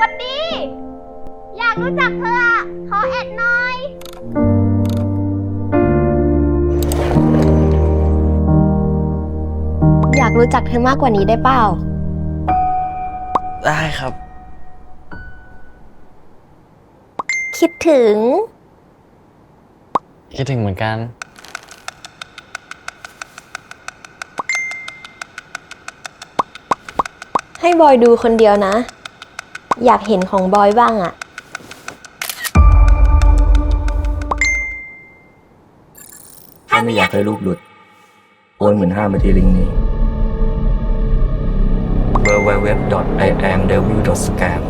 วัสดี อยากรู้จักเธออะขอแอดหน่อย อยากรู้จักเธอมากกว่านี้ได้เปล่า ได้ครับ คิดถึง คิดถึงเหมือนกัน ให้บอยดูคนเดียวนะ อยากเห็นของบอยบ้างอะถ้าไม่อยากให้รูปหลุด โอนหมื่นห้ามาที่ลิงก์นี้ www.iamdevil.scam